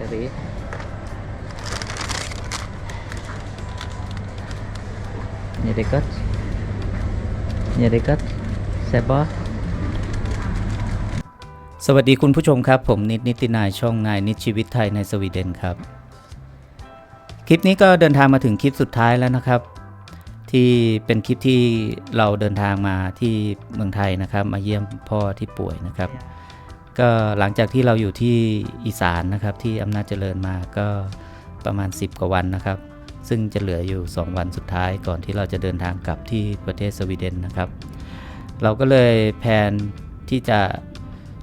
Dari Nhà dekat Nhà dekat Siapa สวัสดีคุณผู้ชมครับ ผมนิดนิตินายช่องนายนิดชีวิตไทยในสวีเดนครับ คลิปนี้ก็เดินทางมาถึงคลิปสุดท้ายแล้วนะครับ ที่เป็นคลิปที่เราเดินทางมาที่เมืองไทยนะครับ มาเยี่ยมพ่อที่ป่วยนะครับ ก็หลังจากที่เราอยู่ที่อีสานนะครับที่อำนาจเจริญมาก็ประมาณ 10 กว่าวันนะครับ ซึ่งจะเหลืออยู่ 2 วันสุดท้ายก่อนที่เราจะเดินทางกลับที่ประเทศสวีเดนนะครับ เราก็เลยแพลนที่จะ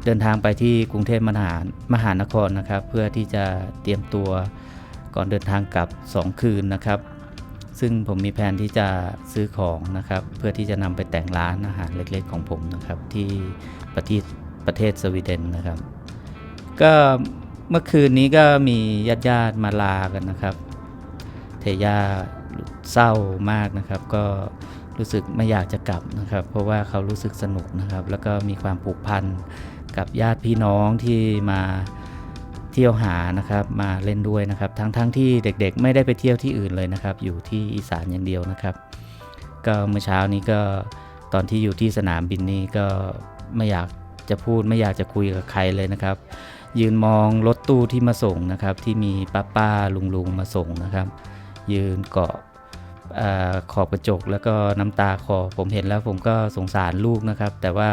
เดินทางไปที่กรุงเทพมหานมหานครนะครับ เพื่อที่จะเตรียมตัวก่อนเดินทางกลับ 2 คืนนะครับ ซึ่งผมมีแผนที่จะซื้อของนะครับ เพื่อที่จะนำไปแต่งร้านอาหารเล็กๆ ของผมนะครับ ที่ประเทศ ประเทศสวีเดนนะครับ ก็เมื่อคืนนี้ก็มีญาติๆมาลากันนะครับ เทย่าเศร้ามากนะครับ ก็รู้สึกไม่อยากจะกลับนะครับ เพราะว่าเขารู้สึกสนุกนะครับ แล้วก็มีความผูกพันกับญาติพี่น้องที่มาเที่ยวหานะครับ มาเล่นด้วยนะครับ ทั้งๆทที่เด็กๆ ไม่ได้ไปเที่ยวที่อื่นเลยนะครับ อยู่ที่อีสานอย่างเดียวนะครับ ก็เมื่อเช้านี้ก็ตอนที่อยู่ที่สนามบินนี้ก็ไม่อยาก จะพูดไม่อยากจะคุยกับใครเลยนะครับ ยืนมองรถตู้ที่มาส่งนะครับ ที่มีป้าป้าลุงลุงๆมาส่งนะครับ ยืนเกาะอขอบกระจกแล้วก็น้ำตาคอผมเห็นแล้วผมก็สงสารลูกนะครับ แต่ว่า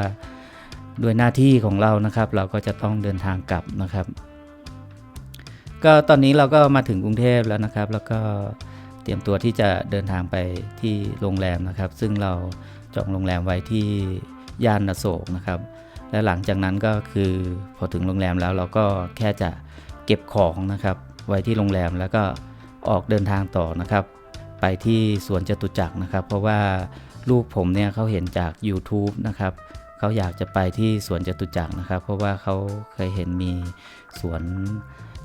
ด้วยหน้าที่ของเรานะครับ เราก็จะต้องเดินทางกลับนะครับ ก็ตอนนี้เราก็มาถึงกรุงเทพแล้วนะครับ แล้วก็เตรียมตัวที่จะเดินทางไปที่โรงแรมนะครับ ซึ่งเราจองโรงแรมไว้ที่ย่านอโศกนะครับ และหลังจากนั้นก็คือพอถึงโรงแรมแล้วเราก็แค่จะเก็บของนะครับ ไว้ที่โรงแรมแล้วก็ออกเดินทางต่อนะครับ ไปที่สวนจตุจักรนะครับ เพราะว่าลูกผมเนี่ยเขาเห็นจาก YouTube นะครับเขาอยากจะไปที่สวนจตุจักรนะครับ เพราะว่าเขาเคยเห็นมีสวน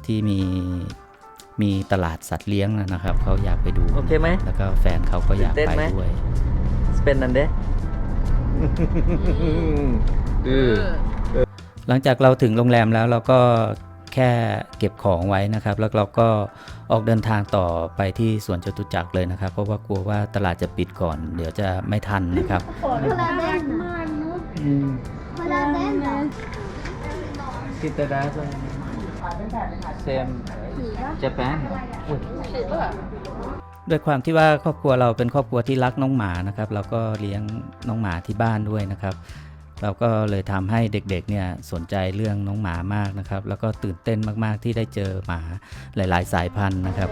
ที่มีมีตลาดสัตว์เลี้ยงนะครับเขาอยากไปดูโอเคไหมแล้วก็แฟนเขาก็อยากตื่นไปเต้นไหมด้ วย Spännande. หลังจากเราถึงโรงแรมแล้วเราก็แค่เก็บของไว้นะครับ แล้วเราก็ออกเดินทางต่อไปที่สวนจตุจักรเลยนะครับ เพราะว่ากลัวว่าตลาดจะปิดก่อน เดี๋ยวจะไม่ทันนะครับ Kolla denna. Kolla denna. Sitter där som Sam Japan. Oj. ด้วยความที่ว่าครอบครัวเราเป็นครอบครัวที่รักน้องหมานะครับ เราก็เลี้ยงน้องหมาที่บ้านด้วยนะครับ เราก็เลยทำให้เด็กๆเนี่ยสนใจเรื่องน้องหมามากนะครับ แล้วก็ตื่นเต้นมากๆที่ได้เจอหมาหลาย ๆ สายพันธุ์นะครับ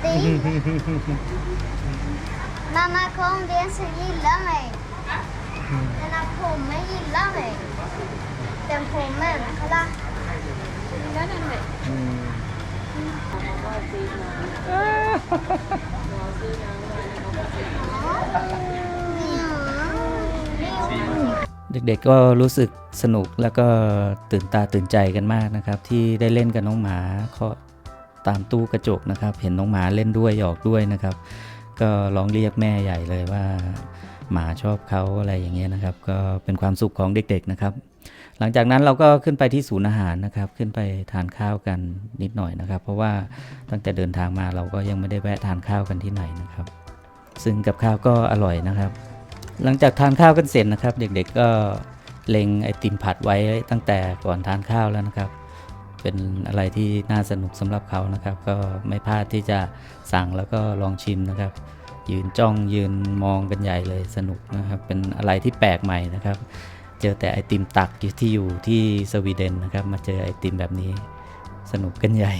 Stig. Mamma kom, det är en som gillar mig. Den här pommen gillar mig. Den pommen, kolla. Gillar den mig? Ja. เด็กๆก็รู้สึกสนุกแล้วก็ตื่นตาตื่นใจกันมากนะครับ ที่ได้เล่นกับน้องหมาเคาะตามตู้กระจกนะครับ เห็นน้องหมาเล่นด้วยหยอกด้วยนะครับ ก็ร้องเรียกแม่ใหญ่เลยว่า หมาชอบเขาอะไรอย่างเงี้ยนะครับ ก็เป็นความสุขของเด็กๆนะครับ หลังจากนั้นเราก็ขึ้นไปที่ศูนย์อาหารนะครับ ขึ้นไปทานข้าวกันนิดหน่อยนะครับ เพราะว่าตั้งแต่เดินทางมาเราก็ยังไม่ได้แวะทานข้าวกันที่ไหนนะครับ ซึ่งกับข้าวก็อร่อยนะครับ หลังจากทานข้าวกันเสร็จนะครับ เด็กๆก็เล็งไอติมผัดไว้ตั้งแต่ก่อนทานข้าวแล้วนะครับ เป็นอะไรที่น่าสนุกสำหรับเขานะครับ ก็ไม่พลาดที่จะสั่งแล้วก็ลองชิมนะครับ ยืนจ้องยืนมองกันใหญ่เลยสนุกนะครับ เป็นอะไรที่แปลกใหม่นะครับ เจอแต่ไอติมตักที่อยู่ที่สวีเดนนะครับ มาเจอไอติมแบบนี้สนุกกันใหญ่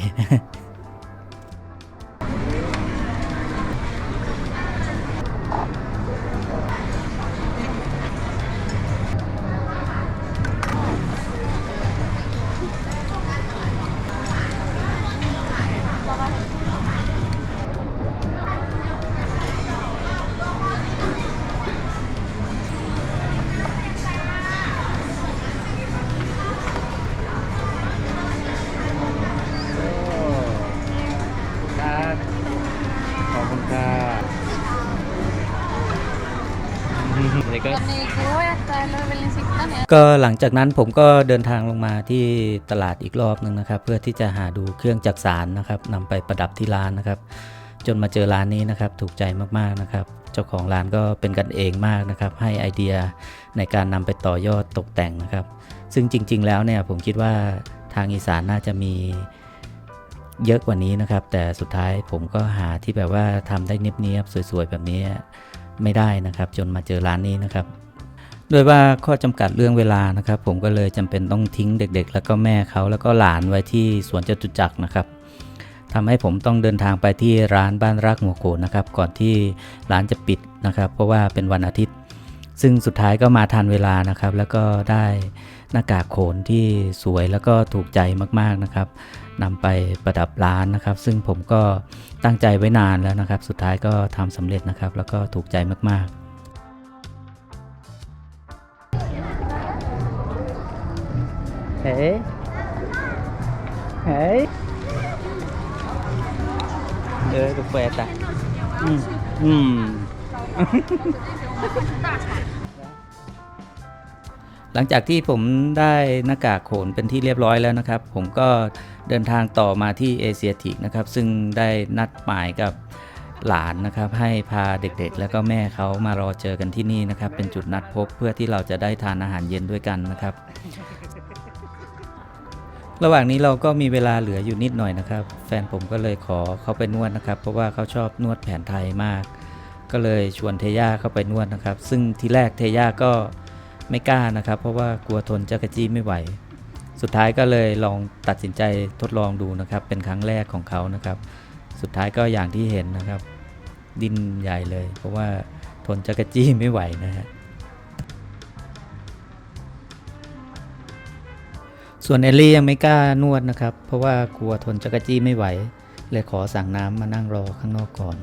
ก็หลังจากนั้นผมก็เดินทางลงมาที่ตลาดอีกรอบหนึ่งนะครับ เพื่อที่จะหาดูเครื่องจักสารนะครับนำไปประดับที่ร้านนะครับ จนมาเจอร้านนี้นะครับ ถูกใจมากๆนะครับ เจ้าของร้านก็เป็นกันเองมากนะครับ ให้ไอเดียในการนำไปต่อยอดตกแต่งนะครับ ซึ่งจริง ๆ แล้วเนี่ยผมคิดว่าทางอีสานน่าจะมีเยอะกว่านี้นะครับ แต่สุดท้ายผมก็หาที่แบบว่าทำได้เนียบๆสวยๆแบบนี้ไม่ได้นะครับ จนมาเจอร้านนี้นะครับ โดยว่าข้อจำกัดเรื่องเวลานะครับ ผมก็เลยจำเป็นต้องทิ้งเด็ก ๆ แล้วก็แม่เขาแล้วก็หลานไว้ที่สวนจตุจักรนะครับทำให้ผมต้องเดินทางไปที่ร้านบ้านรักหัวโขนนะครับ ก่อนที่ร้านจะปิดนะครับ เพราะว่าเป็นวันอาทิตย์ ซึ่งสุดท้ายก็มาทันเวลานะครับ แล้วก็ได้หน้ากากโขนที่สวยแล้วก็ถูกใจมากๆนะครับนำไปประดับร้านนะครับ ซึ่งผมก็ตั้งใจไว้นานแล้วนะครับ สุดท้ายก็ทำสำเร็จนะครับ แล้วก็ถูกใจมากๆ Hej. Hej. Đưa được về ta. Ừ. Ừ. หลังจากที่ผมได้หน้ากากโขนเป็นที่เรียบร้อยแล้วนะครับ ผมก็เดินทางต่อมาที่เอเชียทิกนะครับ ซึ่งได้นัดหมายกับหลานนะครับให้พาเด็กๆ แล้วก็แม่เขามารอเจอกันที่นี่นะครับ เป็นจุดนัดพบเพื่อที่เราจะได้ทานอาหารเย็นด้วยกันนะครับ ระหว่างนี้เราก็มีเวลาเหลืออยู่นิดหน่อยนะครับ แฟนผมก็เลยขอเขาไปนวดนะครับ เพราะว่าเขาชอบนวดแผนไทยมาก ก็เลยชวนเทย่าเข้าไปนวดนะครับ ซึ่งทีแรกเทย่าก็ไม่กล้านะครับ เพราะว่ากลัวทนจักรจี้ไม่ไหว สุดท้ายก็เลยลองตัดสินใจทดลองดูนะครับ เป็นครั้งแรกของเขานะครับ สุดท้ายก็อย่างที่เห็นนะครับ ดิ้นใหญ่เลย เพราะว่าทนจักรจี้ไม่ไหวนะฮะ ส่วนเอลลี่ยังไม่กล้านวดนะครับ เพราะว่ากลัวทนจักรจี้ไม่ไหว เลยขอสั่งน้ำมานั่งรอข้างนอกก่อน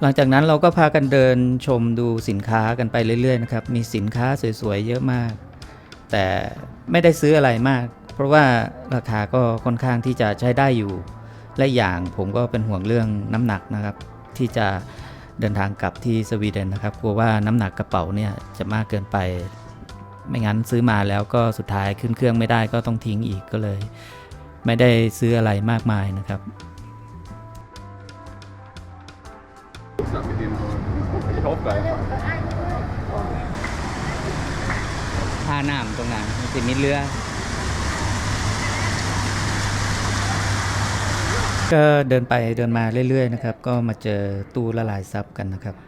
หลังจากนั้นเราก็พากันเดินชมดูสินค้ากันไปเรื่อยๆนะครับ มีสินค้าสวยๆเยอะมาก แต่ไม่ได้ซื้ออะไรมาก เพราะว่าราคาก็ค่อนข้างที่จะใช้ได้อยู่ และอย่างผมก็เป็นห่วงเรื่องน้ำหนักนะครับ ที่จะเดินทางกลับที่สวีเดนนะครับ กลัวว่าน้ำหนักกระเป๋าเนี่ยจะมากเกินไป ไม่งั้นซื้อมาแล้วก็สุดท้ายขึ้นเครื่องไม่ได้ก็ต้องทิ้งอีกก็เลย ไม่ได้ซื้ออะไรมากมายนะครับ ท่าน้ำตรงนั้นมันจะมีเรือก็เดินไปเดินมาเรื่อยๆนะครับ ก็มาเจอตู้ละลายซับกันนะครับ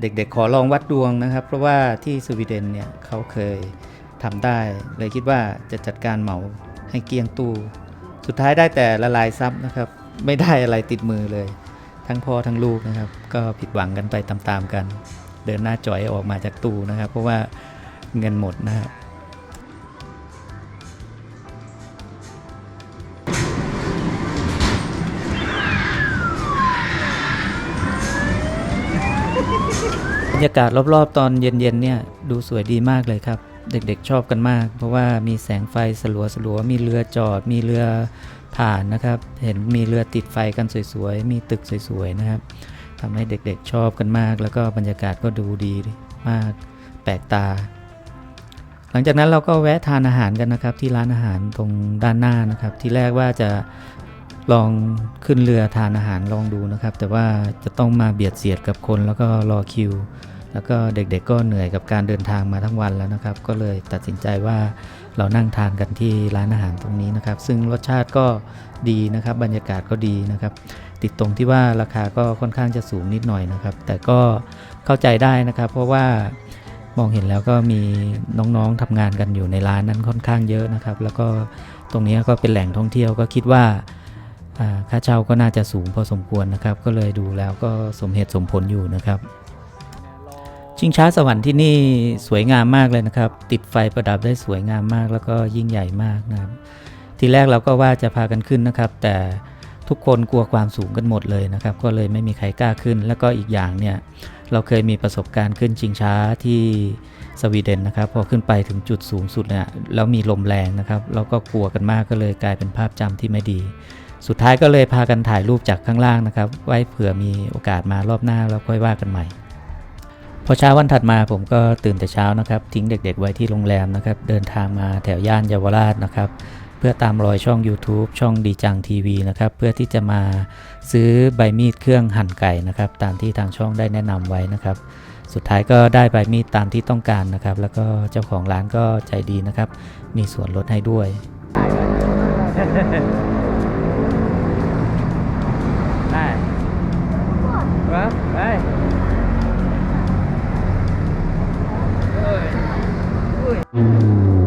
เด็กๆ ขอลองวัดดวงนะครับ เพราะว่าที่สวีเดนเนี่ยเขาเคยทำได้ เลยคิดว่าจะจัดการเหมาให้เกลี้ยงตู้ สุดท้ายได้แต่ละลายซับนะครับ ไม่ได้อะไรติดมือเลย ทั้งพ่อทั้งลูกนะครับ ก็ผิดหวังกันไปตามๆกัน เดินหน้าจ่อยออกมาจากตู้นะครับ เพราะว่าเงินหมดนะครับ ยากาศรอบๆ ตอนเย็นๆเนี่ยดูสวยดีมากเลยครับ เด็กๆชอบกันมาก เพราะว่ามีแสงไฟสลัวสลัวๆมีเรือจอด มีเรือผ่านนะครับ เห็นมีเรือติดไฟกันสวยๆ มีตึกสวยๆนะครับทำให้เด็กๆชอบกันมาก แล้วก็บรรยากาศก็ดูดีมากแปลกตา หลังจากนั้นเราก็แวะทานอาหารกันนะครับ ที่ร้านอาหารตรงด้านหน้านะครับ ที่แรกว่าจะลองขึ้นเรือทานอาหารลองดูนะครับ แต่ว่าจะต้องมาเบียดเสียดกับคนแล้วก็รอคิว แล้วก็เด็กๆก็เหนื่อยกับการเดินทางมาทั้งวันแล้วนะครับ ก็เลยตัดสินใจว่าเรานั่งทานกันที่ร้านอาหารตรงนี้นะครับ ซึ่งรสชาติก็ดีนะครับ บรรยากาศก็ดีนะครับ ติดตรงที่ว่าราคาก็ค่อนข้างจะสูงนิดหน่อยนะครับ แต่ก็เข้าใจได้นะครับ เพราะว่ามองเห็นแล้วก็มีน้องๆทำงานกันอยู่ในร้านนั้นค่อนข้างเยอะนะครับ แล้วก็ตรงนี้ก็เป็นแหล่งท่องเที่ยวก็คิดว่าอ่าค่าเช่าก็น่าจะสูงพอสมควรนะครับ ก็เลยดูแล้วก็สมเหตุสมผลอยู่นะครับ ชิงช้าสวรรค์ที่นี่สวยงามมากเลยนะครับ ติดไฟประดับได้สวยงามมากแล้วก็ยิ่งใหญ่มากนะครับ ทีแรกเราก็ว่าจะพากันขึ้นนะครับ แต่ทุกคนกลัวความสูงกันหมดเลยนะครับ ก็เลยไม่มีใครกล้าขึ้น แล้วก็อีกอย่างเนี่ยเราเคยมีประสบการณ์ขึ้นชิงช้าที่สวีเดนนะครับ พอขึ้นไปถึงจุดสูงสุดเนี่ยแล้วมีลมแรงนะครับเราก็กลัวกันมากก็เลยกลายเป็นภาพจำที่ไม่ดี สุดท้ายก็เลยพากันถ่ายรูปจากข้างล่างนะครับ ไว้เผื่อมีโอกาสมารอบหน้าแล้วค่อยว่ากันใหม่ พอเช้าวันถัดมาผมก็ตื่นแต่เช้านะครับ ทิ้งเด็กๆไว้ที่โรงแรมนะครับ เดินทางมาแถวย่านเยาวราชนะครับ เพื่อตามรอยช่อง YouTube ช่องดีจังทีวีนะครับ เพื่อที่จะมาซื้อใบมีดเครื่องหั่นไก่นะครับ ตามที่ทางช่องได้แนะนำไว้นะครับ สุดท้ายก็ได้ใบมีดตามที่ต้องการนะครับ แล้วก็เจ้าของร้านก็ใจดีนะครับ มีส่วนลดให้ด้วยได้ครับ ไป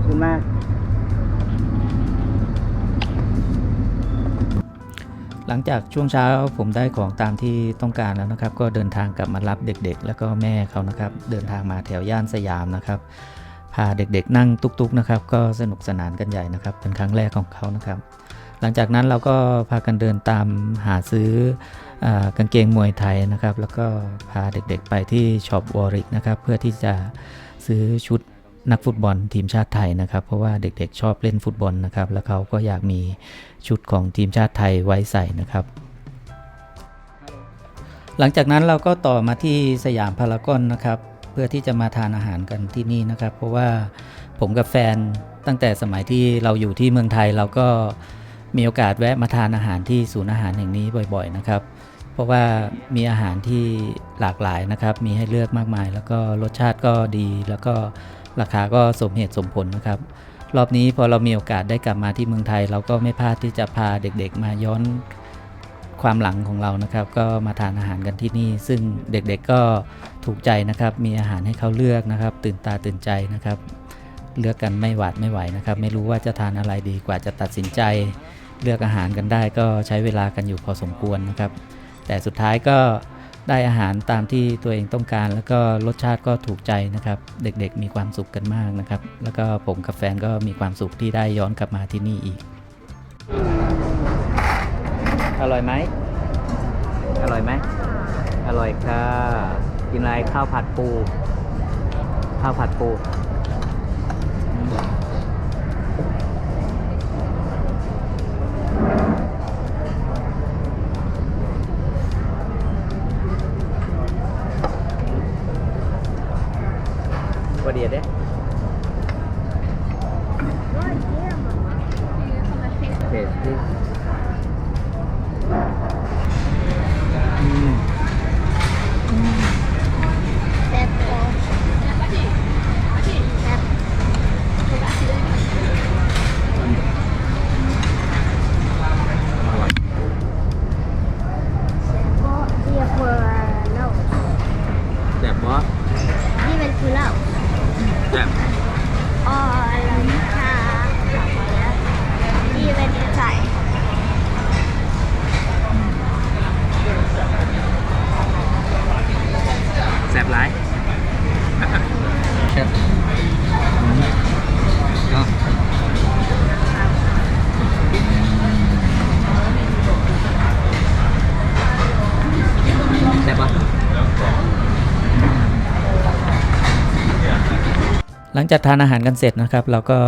อบคุณมาก หลังจากช่วงเช้าผมได้ของตามที่ต้องการแล้วนะครับ ก็เดินทางกลับมารับเด็กๆ แล้วก็แม่เขานะครับ เดินทางมาแถวย่านสยามนะครับพาเด็กๆ นั่งตุกๆนะครับ ก็สนุกสนานกันใหญ่นะครับ เป็นครั้งแรกของเขานะครับ หลังจากนั้นเราก็พากันเดินตามหาซื้ออกางเกงมวยไทยนะครับ แล้วก็พาเด็กๆไปที่ช็อปวอริกนะครับ เพื่อที่จะซื้อชุด นักฟุตบอลทีมชาติไทยนะครับ เพราะว่าเด็กๆชอบเล่นฟุตบอลนะครับ แล้วเขาก็อยากมีชุดของทีมชาติไทยไว้ใส่นะครับ หลังจากนั้นเราก็ต่อมาที่สยามพารากอนนะครับ เพื่อที่จะมาทานอาหารกันที่นี่นะครับ เพราะว่าผมกับแฟนตั้งแต่สมัยที่เราอยู่ที่เมืองไทยเราก็มีโอกาสแวะมาทานอาหารที่ศูนย์อาหารแห่งนี้บ่อยๆนะครับ เพราะว่ามีอาหารที่หลากหลายนะครับ มีให้เลือกมากมาย แล้วก็รสชาติก็ดีแล้วก็ ราคาก็สมเหตุสมผลนะครับ รอบนี้พอเรามีโอกาสได้กลับมาที่เมืองไทย เราก็ไม่พลาดที่จะพาเด็กๆ มาย้อนความหลังของเรานะครับ ก็มาทานอาหารกันที่นี่ ซึ่งเด็กๆก็ถูกใจนะครับ มีอาหารให้เขาเลือกนะครับ ตื่นตาตื่นใจนะครับ เลือกกันไม่หวาดไม่ไหวนะครับ ไม่รู้ว่าจะทานอะไรดีกว่าจะตัดสินใจ เลือกอาหารกันได้ ก็ใช้เวลากันอยู่พอสมควรนะครับ แต่สุดท้ายก็ ได้อาหารตามที่ตัวเองต้องการ แล้วก็รสชาติก็ถูกใจนะครับ เด็กๆมีความสุขกันมากนะครับ แล้วก็ผมกับแฟนก็มีความสุขที่ได้ย้อนกลับมาที่นี่อีก อร่อยไหมอร่อยไหมอร่อยค่ะกินอะไรข้าวผัดปู ข้าวผัดปู Vad är det? Tasty. Mm. แซ่บพอแซ่บ ก็เรียกว่าเหล้า Đẹp quá. นี่มันคือเหล้า Đẹp. อ๋อลังชานี่เป็นไก่ Đẹp lái. Đẹp. Ngon. Đẹp không? หลังจากทานอาหารกันเสร็จนะครับ เราก็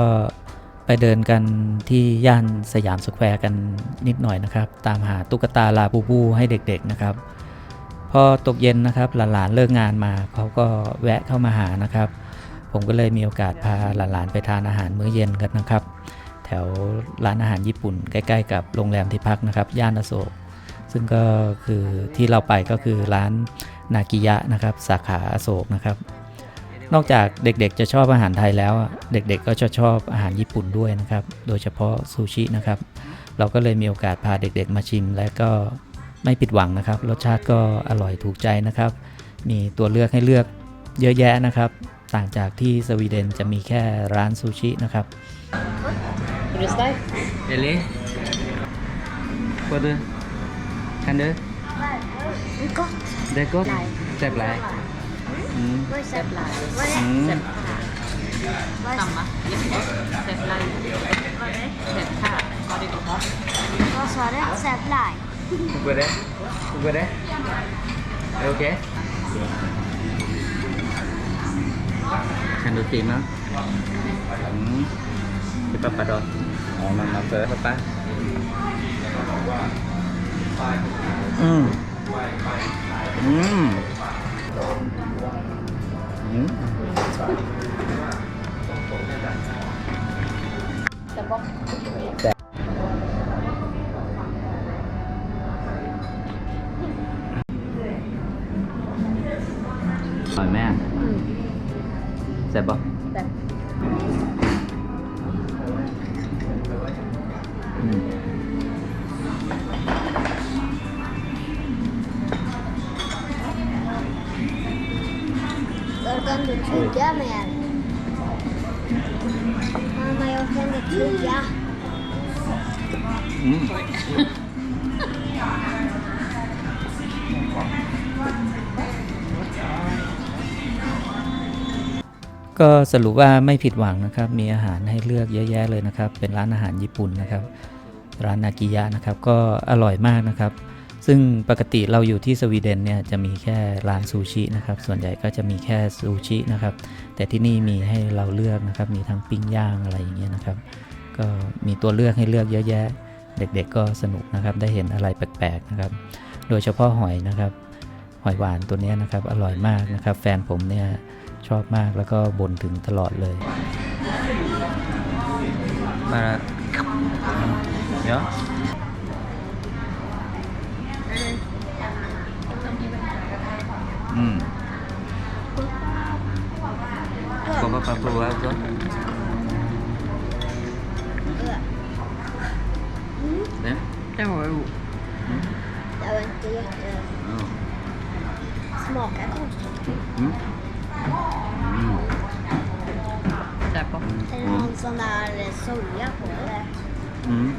ไปเดินกันที่ย่านสยามสแควร์กันนิดหน่อยนะครับ ตามหาตุ๊กตาลาบูบูให้เด็กๆนะครับพอตกเย็นนะครับหลานๆเลิกงานมาเขาก็แวะเข้ามาหานะครับ ผมก็เลยมีโอกาสพาหลานๆไปทานอาหารมื้อเย็นกันนะครับ แถวร้านอาหารญี่ปุ่นใกล้ ๆ กับโรงแรมที่พักนะครับ ย่านอโศกซึ่งก็คือที่เราไปก็คือร้านนากิยะนะครับ สาขาอโศกนะครับ นอกจากเด็กๆ จะชอบอาหารไทยแล้วอะเด็กๆก็จะชอบอาหารญี่ปุ่นด้วยนะครับ โดยเฉพาะซูชินะครับ เราก็เลยมีโอกาสพาเด็กๆ มาชิม และก็ไม่ผิดหวังนะครับ รสชาติก็อร่อยถูกใจนะครับ มีตัวเลือกให้เลือกเยอะแยะนะครับ ต่างจากที่สวีเดนจะมีแค่ร้านซูชินะครับ Är du stark? Eller? Både? Kan du? Gott. Det är gott? Säpplaj? Mm. Ừ. với xếp lại. Với ừ. xếp hạ với tầm á. Giúp xếp lại. Với xếp hạ có đi cùng không? Có xóa đấy xếp lại. Vừa đấy. Vừa đấy. Ok. Hàng đầu tiên đó ừ. cái papa rồi ờ mà mà tới papa ừ. Ừ. Mm. Sepp bort. อร่อยแม่แซ่บปะ Jag kan du tugga mer? Mamma, jag kan inte tugga. อืมก็สรุปว่าไม่ผิดหวังนะครับ มีอาหารให้เลือกเยอะแยะเลยนะครับ เป็นร้านอาหารญี่ปุ่นนะครับ ร้านนากิยะนะครับ ก็อร่อยมากนะครับ ซึ่งปกติเราอยู่ที่สวีเดนเนี่ยจะมีแค่ร้านซูชินะครับ ส่วนใหญ่ก็จะมีแค่ซูชินะครับ แต่ที่นี่มีให้เราเลือกนะครับ มีทั้งปิ้งย่างอะไรอย่างเงี้ยนะครับ ก็มีตัวเลือกให้เลือกเยอะแยะ เด็กๆก็สนุกนะครับ ได้เห็นอะไรแปลกๆนะครับ โดยเฉพาะหอยนะครับ หอยหวานตัวนี้นะครับ อร่อยมากนะครับ แฟนผมเนี่ยชอบมากแล้วก็บ่นถึงตลอดเลย มาเดี๋ยว อืม Kommer pappa prova också? Det? Den var god. Det var inte jätte... Ja. Smakar konstigt. Mm. Mm. Sepp bort. Är det någon sån där soja på eller? Mm.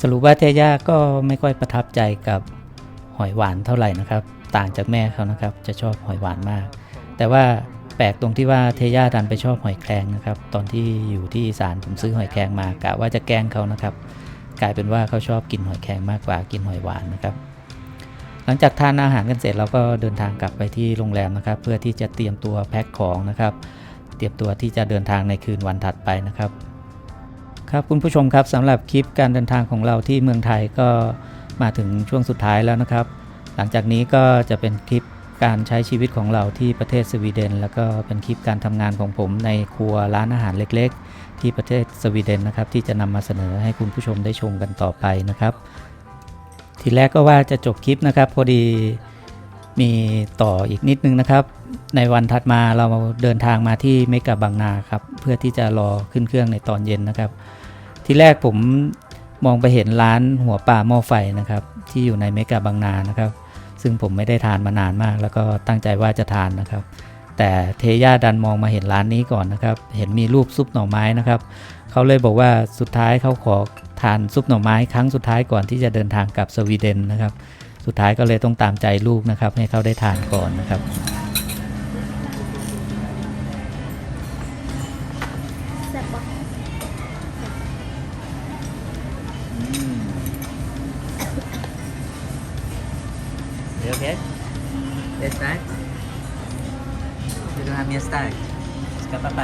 สรุปว่าเทย่าก็ไม่ค่อยประทับใจกับหอยหวานเท่าไหร่นะครับ ต่างจากแม่เขานะครับ จะชอบหอยหวานมาก แต่ว่าแปลกตรงที่ว่าเทย่าดันไปชอบหอยแครงนะครับ ตอนที่อยู่ที่อีสานผมซื้อหอยแครงมากะว่าจะแกล้งเขานะครับ กลายเป็นว่าเขาชอบกินหอยแครงมากกว่ากินหอยหวานนะครับ หลังจากทานอาหารกันเสร็จเราก็เดินทางกลับไปที่โรงแรมนะครับ เพื่อที่จะเตรียมตัวแพ็คของนะครับ เตรียมตัวที่จะเดินทางในคืนวันถัดไปนะครับ ครับคุณผู้ชมครับสำหรับคลิปการเดินทางของเราที่เมืองไทยก็มาถึงช่วงสุดท้ายแล้วนะครับ หลังจากนี้ก็จะเป็นคลิปการใช้ชีวิตของเราที่ประเทศสวีเดน แล้วก็เป็นคลิปการทำงานของผมในครัวร้านอาหารเล็ก ๆ ที่ประเทศสวีเดนนะครับ ที่จะนำมาเสนอให้คุณผู้ชมได้ชมกันต่อไปนะครับ ทีแรกก็ว่าจะจบคลิปนะครับ พอดีมีต่ออีกนิดนึงนะครับ ในวันถัดมาเราเดินทางมาที่เมกะบางนาครับ เพื่อที่จะรอขึ้นเครื่องในตอนเย็นนะครับ ที่แรกผมมองไปเห็นร้านหัวปลาหม้อไฟนะครับ ที่อยู่ในเมกะบางนานะครับ ซึ่งผมไม่ได้ทานมานานมาก แล้วก็ตั้งใจว่าจะทานนะครับ แต่เทย่าดันมองมาเห็นร้านนี้ก่อนนะครับ เห็นมีรูปซุปหน่อไม้นะครับ เขาเลยบอกว่าสุดท้ายเขาขอทานซุปหน่อไม้ครั้งสุดท้ายก่อนที่จะเดินทางกลับสวีเดนนะครับ สุดท้ายก็เลยต้องตามใจลูกนะครับ ให้เขาได้ทานก่อนนะครับ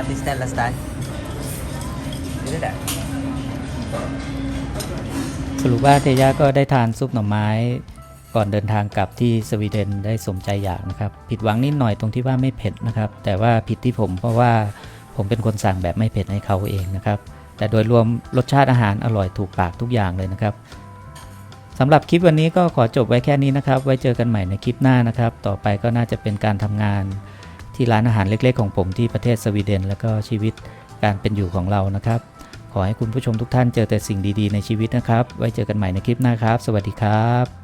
Ska pappa beställa starkt? Är det där? สรุปว่าเทย่าก็ได้ทานซุปหน่อไม้ก่อนเดินทางกลับที่สวีเดนได้สมใจอยากนะครับ ผิดหวังนิดหน่อยตรงที่ว่าไม่เผ็ดนะครับ แต่ว่าผิดที่ผมเพราะว่าผมเป็นคนสั่งแบบไม่เผ็ดให้เขาเองนะครับ แต่โดยรวมรสชาติอาหารอร่อยถูกปากทุกอย่างเลยนะครับสำหรับคลิปวันนี้ก็ขอจบไว้แค่นี้นะครับ ไว้เจอกันใหม่ในคลิปหน้านะครับ ต่อไปก็น่าจะเป็นการทำงาน ที่ร้านอาหารเล็ก ๆ ของผมที่ประเทศสวีเดน แล้วก็ชีวิตการเป็นอยู่ของเรานะครับ ขอให้คุณผู้ชมทุกท่านเจอแต่สิ่งดีๆในชีวิตนะครับ ไว้เจอกันใหม่ในคลิปหน้าครับ สวัสดีครับ